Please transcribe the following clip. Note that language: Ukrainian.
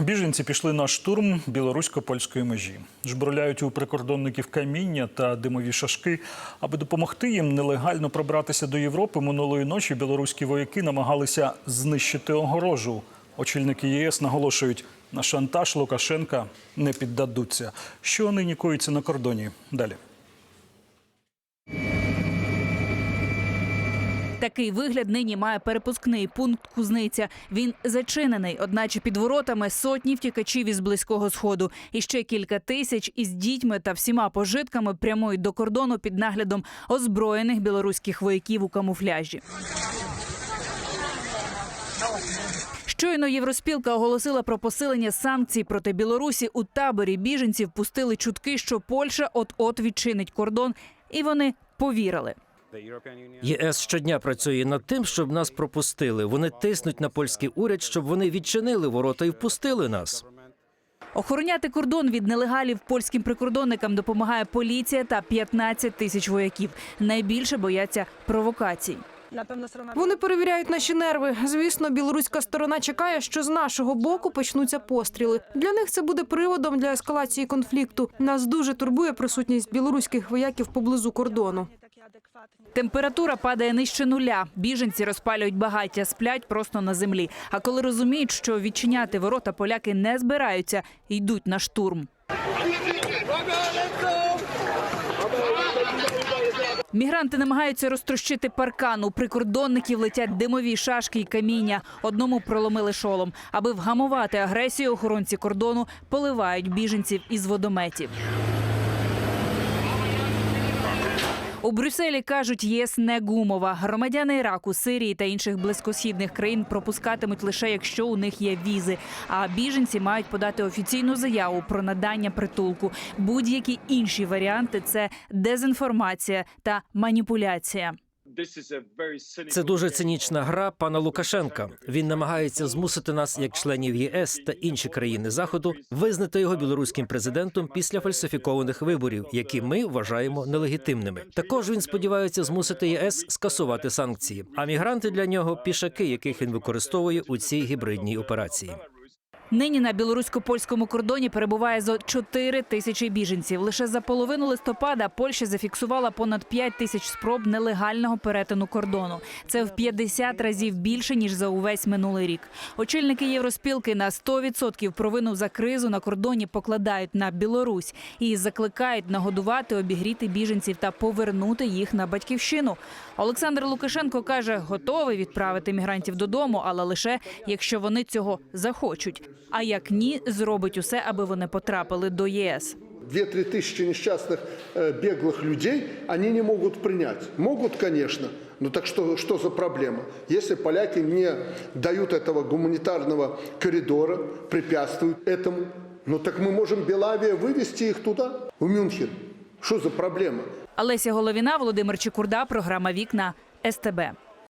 Біженці пішли на штурм білорусько-польської межі. Жбурляють у прикордонників каміння та димові шашки. Аби допомогти їм нелегально пробратися до Європи, минулої ночі білоруські вояки намагалися знищити огорожу. Очільники ЄС наголошують, на шантаж Лукашенка не піддадуться. Що нині коїться на кордоні? Далі. Такий вигляд нині має перепускний пункт Кузниця. Він зачинений, одначе під воротами сотні втікачів із близького сходу. І ще кілька тисяч із дітьми та всіма пожитками прямують до кордону під наглядом озброєних білоруських вояків у камуфляжі. Щойно Євроспілка оголосила про посилення санкцій проти Білорусі. У таборі біженців пустили чутки, що Польща от-от відчинить кордон, і вони повірили. ЄС щодня працює над тим, щоб нас пропустили. Вони тиснуть на польський уряд, щоб вони відчинили ворота і впустили нас. Охороняти кордон від нелегалів польським прикордонникам допомагає поліція та 15 тисяч вояків. Найбільше бояться провокацій. Вони перевіряють наші нерви. Звісно, білоруська сторона чекає, що з нашого боку почнуться постріли. Для них це буде приводом для ескалації конфлікту. Нас дуже турбує присутність білоруських вояків поблизу кордону. Температура падає нижче нуля. Біженці розпалюють багаття, сплять просто на землі. А коли розуміють, що відчиняти ворота поляки не збираються, йдуть на штурм. Мігранти намагаються розтрощити паркан. У прикордонників летять димові шашки і каміння. Одному проломили шолом. Аби вгамувати агресію, охоронці кордону поливають біженців із водометів. У Брюсселі кажуть, ЄС не гумова. Громадяни Іраку, Сирії та інших близькосхідних країн пропускатимуть лише якщо у них є візи. А біженці мають подати офіційну заяву про надання притулку. Будь-які інші варіанти це дезінформація та маніпуляція. Це дуже цинічна гра пана Лукашенка. Він намагається змусити нас, як членів ЄС та інші країни заходу, визнати його білоруським президентом після фальсифікованих виборів, які ми вважаємо нелегітимними. Також він сподівається змусити ЄС скасувати санкції. А мігранти для нього пішаки, яких він використовує у цій гібридній операції. Нині на білорусько-польському кордоні перебуває зо 4 тисячі біженців. Лише за половину листопада Польща зафіксувала понад 5 тисяч спроб нелегального перетину кордону. Це в 50 разів більше ніж за увесь минулий рік. Очільники євроспілки на 100% провину за кризу на кордоні покладають на Білорусь і закликають нагодувати, обігріти біженців та повернути їх на батьківщину. Олександр Лукашенко каже, готовий відправити мігрантів додому, але лише якщо вони цього захочуть. А як ні, зробить усе, аби вони потрапили до ЄС. 2-3 тысячи несчастных э, беглых людей они не могут принять. Могут, конечно, но так что, что за проблема? Если поляки не дают этого гуманитарного коридора, препятствуют этому, ну так мы можем Белавия вывести их туда, в Мюнхен. Что за проблема? Олеся Головіна, Володимир Чекурда, програма Вікна СТБ.